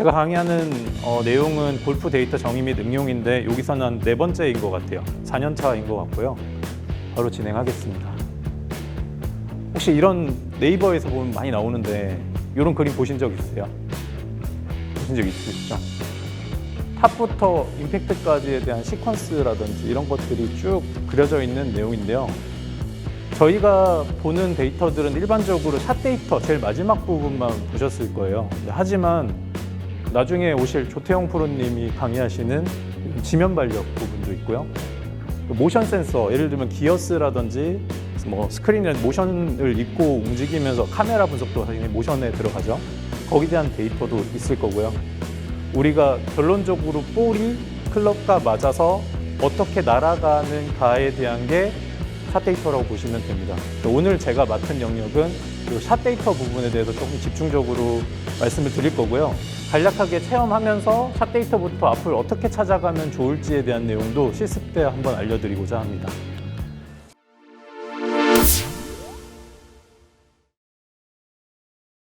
제가 강의하는 어, 내용은 골프 데이터 정의 및 응용인데 여기서는 한네 번째인 것 같아요. 4년 차인 것 같고요. 바로 진행하겠습니다. 혹시 이런 네이버에서 보면 많이 나오는데 이런 그림 보신 적 있으세요? 보신 적 있으시죠? 탑부터 임팩트까지에 대한 시퀀스라든지 이런 것들이 쭉 그려져 있는 내용인데요. 저희가 보는 데이터들은 일반적으로 샷 데이터 제일 마지막 부분만 보셨을 거예요. 하지만 나중에 오실 조태영 프로님이 강의하시는 지면 발력 부분도 있고요. 그 모션 센서, 예를 들면 기어스라든지 뭐 스크린에 모션을 입고 움직이면서 카메라 분석도 사실 모션에 들어가죠. 거기에 대한 데이터도 있을 거고요. 우리가 결론적으로 볼이 클럽과 맞아서 어떻게 날아가는가에 대한 게샷 데이터라고 보시면 됩니다. 오늘 제가 맡은 영역은 이 샷 데이터 부분에 대해서 조금 집중적으로 말씀을 드릴 거고요. 간략하게 체험하면서 샷 데이터부터 앞을 어떻게 찾아가면 좋을지에 대한 내용도 실습 때 한번 알려드리고자 합니다.